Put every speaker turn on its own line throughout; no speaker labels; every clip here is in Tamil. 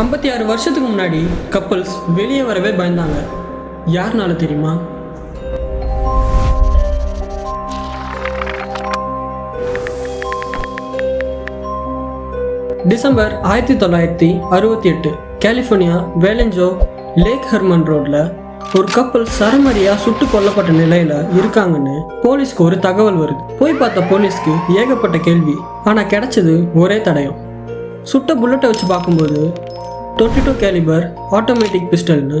ஐம்பத்தி ஆறு வருஷத்துக்கு முன்னாடி கப்பல்ஸ் வெளியே வரவே பயந்தாங்க. யாருனால தெரியுமா? டிசம்பர் ஆயிரத்தி தொள்ளாயிரத்தி அறுபத்தி எட்டு கலிஃபோர்னியா வேலஞ்சோ லேக் ஹெர்மன் ரோட்ல ஒரு கப்பல் சரமரியா சுட்டு கொல்லப்பட்ட நிலையில இருக்காங்கன்னு போலீஸ்க்கு ஒரு தகவல் வருது. போய் பார்த்த போலீஸ்க்கு ஏகப்பட்ட கேள்வி. ஆனா கிடைச்சது ஒரே தடயம். சுட்ட புல்லட்டை வச்சு பார்க்கும்போது டுவெண்ட்டி டூ கேலிபர் ஆட்டோமேட்டிக் பிஸ்டல்னு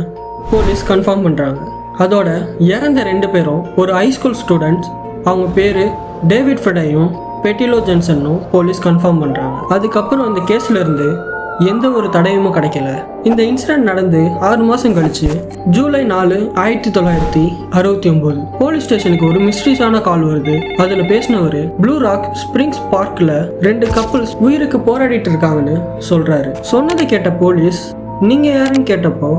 போலீஸ் கன்ஃபார்ம் பண்ணுறாங்க அதோட இறந்த ரெண்டு பேரும் ஒரு ஹைஸ்கூல் ஸ்டூடெண்ட்ஸ் அவங்க பேர் டேவிட் ஃபெடையும் பெட்டிலோ ஜென்சன்னும் போலீஸ் கன்ஃபார்ம் பண்ணுறாங்க அதுக்கப்புறம் அந்த கேஸ்லேருந்து எந்த ஒரு தடயமும் கிடைக்கல. இந்த இன்சிடென்ட் நடந்து ஆறு மாதம் கழிச்சு ஜூலை நாலு ஆயிரத்தி தொள்ளாயிரத்தி அறுபத்தி ஒம்பது போலீஸ் ஸ்டேஷனுக்கு ஒரு மிஸ்ட்ரீஸான கால் வருது. அதில் பேசினவர் ப்ளூ ராக் ஸ்ப்ரிங்ஸ் பார்க்கில் ரெண்டு கப்பல்ஸ் உயிருக்கு போராடிட்டு இருக்காங்கன்னு சொல்கிறாரு சொன்னதை கேட்ட போலீஸ் நீங்கள் யாருன்னு கேட்டப்போ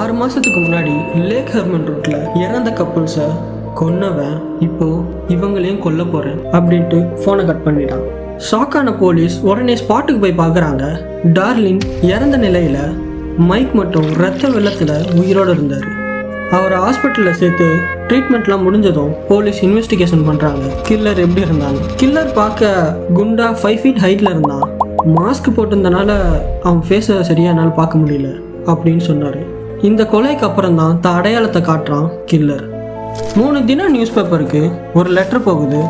ஆறு மாதத்துக்கு முன்னாடி லேக் ஹெர்மன் ரூட்டில் இறந்த கப்பல்ஸை கொன்னவன். இப்போ இவங்களையும் கொல்ல போறேன். அப்படின்ட்டு ஃபோனை கட் பண்ணிட்டான். ஷாக்கான போலீஸ் உடனே ஸ்பாட்டுக்கு போய் பார்க்குறாங்க. டார்லின் இறந்த நிலையில் மைக் மட்டும் ரத்த வெள்ளத்தில் உயிரோடு இருந்தார். அவரை ஹாஸ்பிட்டலில் சேர்த்து ட்ரீட்மெண்ட்லாம் முடிஞ்சதும் போலீஸ் இன்வெஸ்டிகேஷன் பண்ணுறாங்க கில்லர் எப்படி இருந்தாங்க? கில்லர் பார்க்க குண்டா ஃபைவ் ஃபீட் ஹைட்டில் இருந்தான். மாஸ்க் போட்டிருந்தனால அவன் ஃபேஸை சரியாக என்னால் பார்க்க முடியல அப்படின்னு சொன்னார். இந்த கொலைக்கு அப்புறம் தான் த அடையாளத்தை காட்டுறான் கில்லர் மூணு தினம் நியூஸ் பேப்பருக்கு ஒரு லெட்டர் போகுது.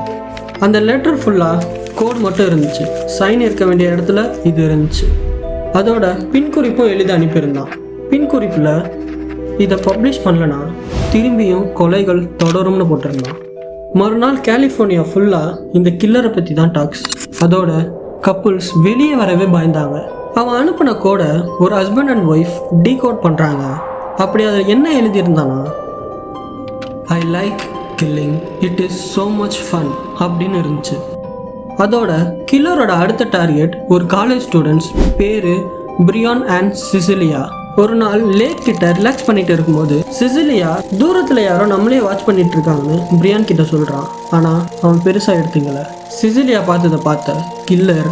அந்த லெட்டர் ஃபுல்லாக கோட் மட்டும் இருந்துச்சு. சைன் இருக்க வேண்டிய இடத்துல இது இருந்துச்சு. அதோட பின்குறிப்பும் எழுதி அனுப்பியிருந்தான். பின்குறிப்பில் இதை பப்ளிஷ் பண்ணலனா திரும்பியும் கொலைகள் தொடரும்னு போட்டிருந்தான். மறுநாள் கலிஃபோர்னியா ஃபுல்லாக இந்த கில்லரை பற்றி தான் டாக்ஸ் அதோட கப்புள்ஸ் வெளியே வரவே பயந்தாங்க. அவன் அனுப்பின கோடை ஒரு ஹஸ்பண்ட் அண்ட் ஒய்ஃப் டீகோட் பண்ணுறாங்க அப்படி அதில் என்ன எழுதியிருந்தானா? I like killing it is so much fun அப்படின்னு இருந்துச்சு. அதோட கில்லரோட அடுத்த டார்கெட் ஒரு காலேஜ் ஸ்டூடெண்ட்ஸ் பேரு பிரியான் அண்ட் சிசிலியா ஒரு நாள் லேக் கிட்ட ரிலாக்ஸ் பண்ணிட்டு இருக்கும்போது சிசிலியா தூரத்துல யாரோ நம்மளே வாட்ச் பண்ணிட்டு இருக்காங்கன்னு பிரியான் கிட்ட சொல்றான். ஆனா அவன் பெருசா எடுத்துக்கல சிசிலியா பார்த்ததை பார்த்த கில்லர்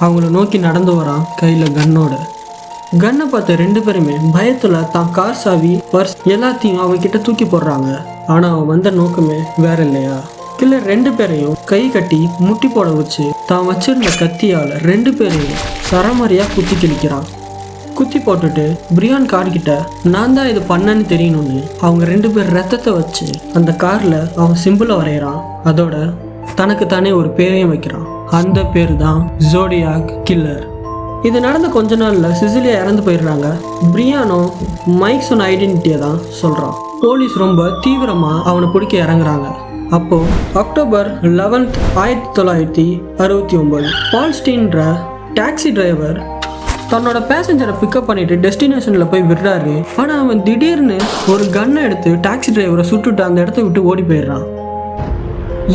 அவங்கள நோக்கி நடந்து வரான் கையில கன்னோட கன்னை பார்த்த ரெண்டு பேருமே பயத்துல தான் கார் சாவி பர்ஸ் எல்லாத்தையும் அவங்க கிட்ட தூக்கி போடுறாங்க. ஆனா அவன் வந்த நோக்கமே வேற இல்லையா? கில்லர் ரெண்டு பேரையும் கை கட்டி முட்டி போட வச்சு தான் வச்சிருந்த கத்தியால் ரெண்டு பேரையும் சரமாரியா குத்தி கிழிக்கிறான். குத்தி போட்டுட்டு பிரியான் கார்கிட்ட நான் தான் இது பண்ணேன்னு தெரியணும்னு. அவங்க ரெண்டு பேர் ரத்தத்தை வச்சு அந்த காரில் அவன் சிம்பிளை வரைகிறான். அதோட தனக்கு தானே ஒரு பேரையும் வைக்கிறான். அந்த பேர் தான் ஜோடியாக் கில்லர் இது நடந்த கொஞ்ச நாளில் சிசிலியா இறந்து போயிடுறாங்க. பிரியானோ மைக் சொன்ன ஐடென்டிட்டியை தான் சொல்கிறான் போலீஸ் ரொம்ப தீவிரமாக அவனை பிடிக்க இறங்குறாங்க. அப்போது அக்டோபர் லெவன்த் ஆயிரத்தி தொள்ளாயிரத்தி அறுபத்தி ஒம்பது பால்ஸ்டீன்ற டாக்ஸி டிரைவர் தன்னோட பேசஞ்சரை பிக்கப் பண்ணிட்டு டெஸ்டினேஷனில் போய் விடுறாரு. ஆனால் அவன் திடீர்னு ஒரு கன்னை எடுத்து டாக்ஸி டிரைவரை சுட்டுட்டு அந்த இடத்த விட்டு ஓடி போயிடுறான்.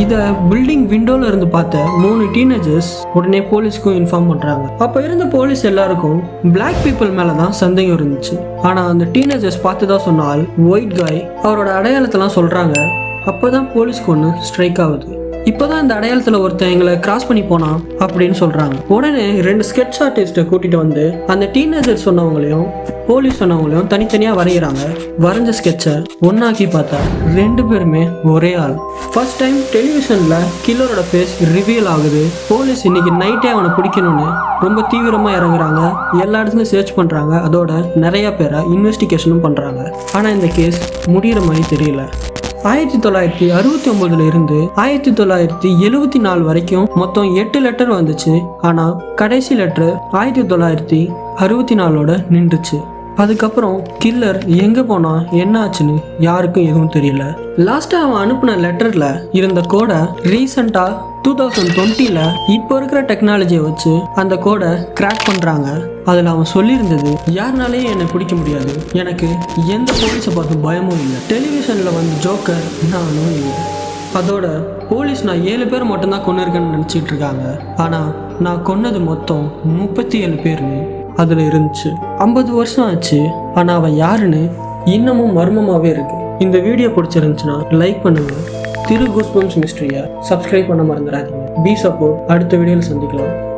இதை பில்டிங் விண்டோவில் இருந்து பார்த்த மூணு டீனேஜர்ஸ் உடனே போலீஸ்க்கும் இன்ஃபார்ம் பண்ணுறாங்க அப்போ இருந்த போலீஸ் எல்லாருக்கும் பிளாக் பீப்புள் மேலே தான் சந்தேகம் இருந்துச்சு. ஆனால் அந்த டீனேஜர்ஸ் பார்த்து தான் சொன்னால் ஒயிட் காய் அவரோட அடையாளத்தெல்லாம் அப்போ தான் போலீஸ்க்கு ஒன்று ஸ்ட்ரைக் ஆகுது. இப்போதான் இந்த அடையாளத்தில் ஒருத்தன் எங்களை கிராஸ் பண்ணி போனான் அப்படின்னு சொல்கிறாங்க உடனே ரெண்டு ஸ்கெட்ச் ஆர்டிஸ்ட்டை கூட்டிகிட்டு வந்து அந்த டீனேஜர் சொன்னவங்களையும் போலீஸ் சொன்னவங்களையும் தனித்தனியாக வரைகிறாங்க வரைஞ்ச ஸ்கெட்சை ஒன்றாக்கி பார்த்தா ரெண்டு பேருமே ஒரே ஆள். ஃபர்ஸ்ட் டைம் டெலிவிஷனில் கில்லரோட ஃபேஸ் ரிவீல் ஆகுது. போலீஸ் இன்னைக்கு நைட்டே அவனை பிடிக்கணும்னு ரொம்ப தீவிரமாக இறங்குறாங்க. எல்லா இடத்துலையும் சர்ச் பண்ணுறாங்க அதோட நிறையா பேரை இன்வெஸ்டிகேஷனும் பண்ணுறாங்க ஆனால் இந்த கேஸ் முடிகிற மாதிரி தெரியல. ஆயிரத்தி தொள்ளாயிரத்தி அறுபத்தி ஒன்பதுல இருந்து ஆயிரத்தி தொள்ளாயிரத்தி எழுபத்தி நாலு வரைக்கும் மொத்தம் எட்டு லெட்டர் வந்துச்சு. ஆனா கடைசி லெட்டர் ஆயிரத்தி தொள்ளாயிரத்தி அறுபத்தி நாலோட நின்றுச்சு. அதுக்கப்புறம் கில்லர் எங்கே போனா என்ன ஆச்சுன்னு யாருக்கும் எதுவும் தெரியல. லாஸ்ட்டாக அவன் அனுப்பின லெட்டரில் இருந்த கோடை ரீசண்டாக டூ தௌசண்ட் டுவெண்ட்டியில் இப்போ இருக்கிற டெக்னாலஜியை வச்சு அந்த கோடை கிராக் பண்ணுறாங்க அதில் அவன் சொல்லியிருந்தது யாருனாலேயும் என்னை பிடிக்க முடியாது. எனக்கு எந்த போலீஸை பார்த்து பயமும் இல்லை. டெலிவிஷனில் வந்த ஜோக்கர் நானும் இல்லை. அதோட போலீஸ் நான் ஏழு பேர் மட்டும்தான் கொண்டு இருக்கேன்னு நினச்சிட்டு இருக்காங்க. ஆனால் நான் கொன்னது மொத்தம் முப்பத்தி ஏழு பேர்னு அதில் இருந்துச்சு. ஐம்பது வருஷம் ஆச்சு ஆனால் அவன் யாருன்னு இன்னமும் மர்மமாகவே இருக்கு. இந்த வீடியோ பிடிச்சிருந்துச்சுன்னா லைக் பண்ணுங்க. திரு குஸ்பம்ஸ் மிஸ்ட்ரியை சப்ஸ்கிரைப் பண்ண மறந்துடாதீங்க. பி சப்போர்ட் அடுத்த வீடியோவில் சந்திக்கலாம்.